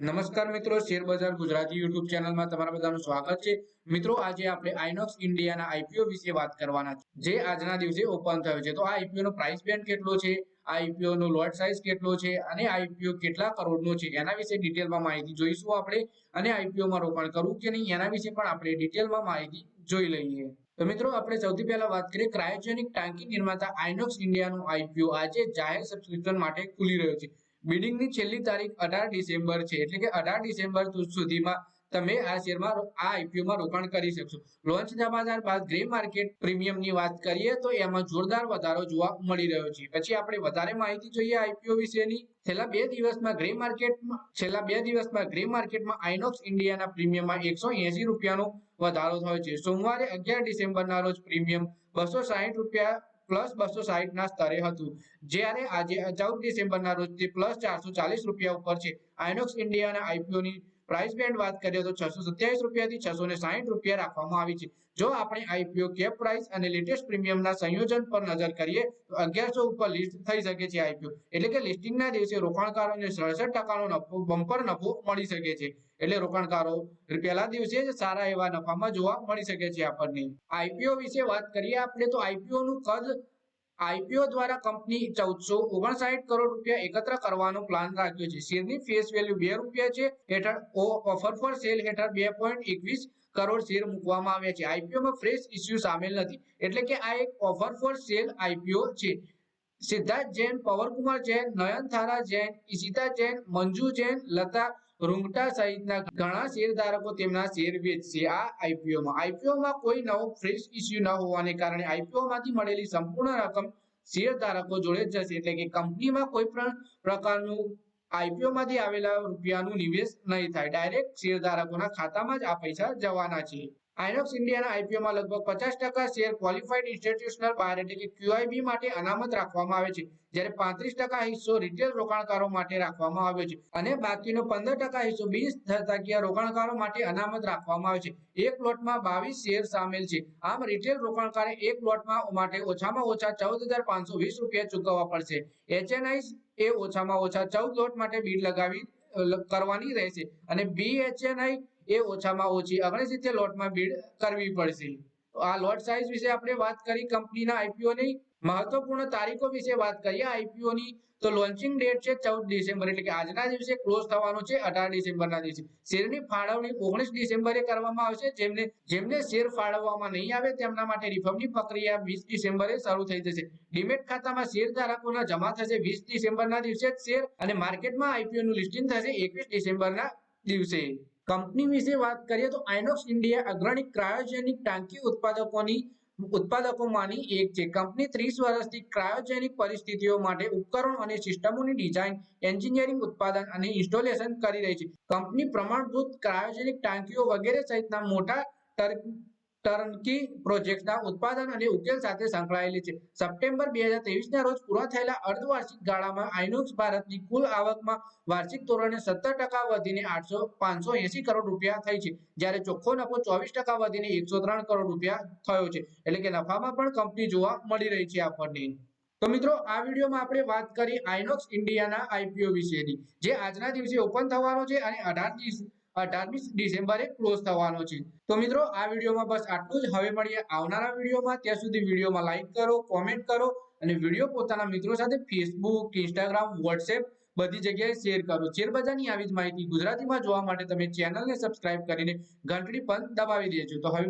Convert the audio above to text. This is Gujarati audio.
નમસ્કાર મિત્રો, શેર બજાર ગુજરાતી યુટ્યુબ ચેનલમાં તમારા બધાનું સ્વાગત છે. મિત્રો, આજે આપણે આઇનોક્સ ઇન્ડિયાના આઈપીઓ વિશે વાત કરવાના છે. જે આજના દિવસે ઓપન થયો છે. તો આ આઈપીઓ નો પ્રાઇસ બેન્ડ કેટલો છે? આઈપીઓ નો લોટ સાઇઝ કેટલો છે? અને આઈપીઓ કેટલા કરોડનો છે? એના વિશે ડિટેલમાં માહિતી જોઈશું આપણે. અને આઈપીઓ માં રોકાણ કરવું કે નહીં, એના વિશે પણ આપણે ડિટેલમાં માહિતી જોઈ લઈએ. તો મિત્રો, આપણે સૌથી પહેલા વાત કરીએ ક્રાયોજેનિક ટાંકી નિર્માતા આઇનોક્સ ઇન્ડિયાનું આઈપીઓ આજે જાહેર સબસ્ક્રિપ્શન માટે ખુલી રહ્યો છે. બિડિંગની છેલ્લી તારીખ અઢાર ડિસેમ્બર છે, એટલે કે અઢાર ડિસેમ્બર સુધીમાં તમે આ શેરમાં આ આઈપીઓમાં રોકાણ કરી શકશો. લોન્ચ થયા બાદ ગ્રે માર્કેટ પ્રીમિયમની વાત કરીએ તો એમાં જોરદાર વધારો જોવા મળી રહ્યો છે. પછી આપણે વધારે માહિતી જોઈએ આઈપીઓ વિશેની. છેલ્લા બે દિવસમાં ગ્રે માર્કેટમાં છેલ્લા બે દિવસમાં ગ્રે માર્કેટમાં આઇનોક્સ ઇન્ડિયાના પ્રીમિયમમાં એકસો એસી રૂપિયાનો વધારો થયો છે. સોમવારે અગિયાર ડિસેમ્બરના રોજ પ્રીમિયમ બસો સાહીઠ રૂપિયા પ્લસ બસો સાહીઠ ના સ્તરે હતું. જ્યારે આજે ચૌદ ડિસેમ્બરના રોજ તે પ્લસ ચારસો ચાલીસ રૂપિયા ઉપર છે. આઇનોક્સ ઇન્ડિયાના આઈપીઓ ની પ્રાઇસ બેન્ડ વાત કરીએ તો છસો સત્યાવીસ રૂપિયાથી છસો ને સાહીઠ રૂપિયા રાખવામાં આવી છે. જો આપણે આઈપીઓ કેપ પ્રાઇસ અને લેટેસ્ટ પ્રીમિયમના સંયોજન પર નજર કરીએ, તો અગિયારસો ઉપર લિસ્ટ થઈ શકે છે આઈપીઓ એટલે કે લિસ્ટિંગના દિવસે રોકાણકારોને સડસઠ ટકાનો નફો બમ્પર નફો મળી શકે છે. એટલે રોકાણકારો પહેલા દિવસે જ સારા એવા નફામાં જોવા મળી શકે છે આપણને. આઈપીઓ વિશે વાત કરીએ આપણે, તો આઈપીઓ નું કદ આઈપીઓ દ્વારા કંપની ચૌદસો ઓગણસાઠ કરોડ રૂપિયા એકત્ર કરવાનો પ્લાન રાખ્યો છે. શેરની ફેસ વેલ્યુ બે રૂપિયા છે, હેઠળ ઓફર ફોર સેલ હેઠળ બે પોઈન્ટ એકવીસ કરોડ શેર મૂકવામાં આવ્યા છે. આઈપીઓમાં ફ્રેશ ઇસ્યુ સામેલ નથી. એટલે કે આ એક ઓફર ફોર સેલ આઈપીઓ છે. સિદ્ધાર્થ જૈન, પવનકુમાર જૈન, નયનતારા જૈન, ઈશિતા જૈન, મંજુ જૈન, લતા રૂંગટા સહિતના ઘણા શેરધારકો તેમના શેર વેચશે આ આઈપીઓમાં આઈપીઓમાં કોઈ નવો ફ્રેશ ઇસ્યુ ન હોવાને કારણે આઈપીઓમાંથી મળેલી સંપૂર્ણ રકમ શેરધારકો જોડે જશે. એટલે કે કંપનીમાં કોઈ પણ પ્રકારનું આઈપીઓમાંથી આવેલા રૂપિયાનું નિવેશ નહીં થાય. ડાયરેક્ટ શેરધારકોના ખાતામાં જ આ પૈસા જવાના છે. આઇનોક્સ ઇન્ડિયાના આઈપીઓમાં લગભગ પચાસ ટકા શેર ક્વોલિફાઈડ ઇન્સ્ટિટ્યુશનલ બાયર એટલે કે ક્યુઆઈબી માટે અનામત રાખવામાં આવે છે, જ્યારે પાંત્રીસ ટકા હિસ્સો રિટેલ રોકાણકારો માટે રાખવામાં આવ્યો છે અને બાકીનો પંદર ટકા હિસ્સો બીસ ટકાકીય રોકાણકારો માટે અનામત રાખવામાં આવે છે. એક લોટમાં બાવીસ શેર સામેલ છે. આમ રિટેલ રોકાણકારે એક લોટમાં માટે ઓછામાં ઓછા ચૌદ હજાર પાંચસો વીસ રૂપિયા ચૂકવવા પડશે. એચએનઆઈ એ ઓછામાં ઓછા ચૌદ લોટ માટે બીડ લગાવી કરવાની રહેશે અને બીએચએનઆઈ એ ઓછામાં ઓછી ઓગણસિત્તેર લોટમાં બીડ કરવી પડશે. આ લોટ સાઇઝ વિશે આપણે વાત કરી કંપનીના આઈપીઓની મહત્વપૂર્ણ તારીખો વિશે વાત કરીએ. આઈપીઓની તો લોન્ચિંગ ડેટ છે ચૌદ ડિસેમ્બર, એટલે કે આજના દિવસે ક્લોઝ થવાનું છે અઢાર ડિસેમ્બરના દિવસે. શેરની ફાળવણી ઓગણીસ ડિસેમ્બરે કરવામાં આવશે. જેમને જેમને શેર ફાળવવામાં નહીં આવે તેમના માટે રિફંડની પ્રક્રિયા વીસ ડિસેમ્બરે શરૂ થઈ જશે. ડીમેટ ખાતામાં શેર ધારકોના જમા થશે વીસ ડિસેમ્બરના દિવસે શેર અને માર્કેટમાં આઈપીઓ નું લિસ્ટિંગ થશે એકવીસ ડિસેમ્બરના દિવસે. કંપની વિશે વાત કરીએ તો આઇનોક્સ ઇન્ડિયા અગ્રણી ક્રાયોજેનિક ટાંકી ઉત્પાદકોની, ઉત્પાદકોમાંની એક છે. કંપની ત્રીસ વર્ષથી ક્રાયોજેનિક પરિસ્થિતિઓ માટે ઉપકરણો અને સિસ્ટમોની ડિઝાઇન, એન્જિનિયરિંગ ઉત્પાદન અને ઇન્સ્ટોલેશન કરી રહી છે. કંપની પ્રમાણભૂત ક્રાયોજેનિક ટાંકીઓ વગેરે સહિતના મોટા ટર્નકી પ્રોજેક્ટના ઉત્પાદન અને ઉકેલ સાથે સંકળાયેલી છે. સપ્ટેમ્બર બે હજાર ત્રેવીસના રોજ પૂરા થયેલા અર્ધવાર્ષિક ગાળામાં આઇનોક્સ ભારતની કુલ આવકમાં વાર્ષિક ધોરણે સત્તર ટકા વધીને આઠસો પાંચસો એસી કરોડ રૂપિયા થઈ છે. જ્યારે ચોખ્ખો નફો ચોવીસ ટકા વધીને એકસો ત્રણ કરોડ રૂપિયા થયો છે. એટલે કે નફામાં પણ કંપની જોવા મળી રહી છે આપણને. તો મિત્રો, આ વિડીયોમાં આપણે વાત કરી આઇનોક્સ ઇન્ડિયાના આઈપીઓ વિશેની. જે આજના દિવસે ઓપન થવાનો છે અને અઢાર દિવસ અઢારમી ડિસેમ્બરે ક્લોઝ થવાનો છે. તો મિત્રો, આ વિડીયોમાં બસ આટલું જ. હવે મળીએ આવનારા વિડીયોમાં. ત્યાં સુધી વિડીયોમાં લાઈક કરો કોમેન્ટ કરો અને વીડિયો પોતાના મિત્રો સાથે ફેસબુક ઇન્સ્ટાગ્રામ વોટ્સએપ બધી જગ્યાએ શેર કરો. શેર બજારની આવી જ માહિતી ગુજરાતીમાં જોવા માટે તમે ચેનલને સબસ્ક્રાઇબ કરીને ઘંટડી પણ દબાવી દેજો. તો હવે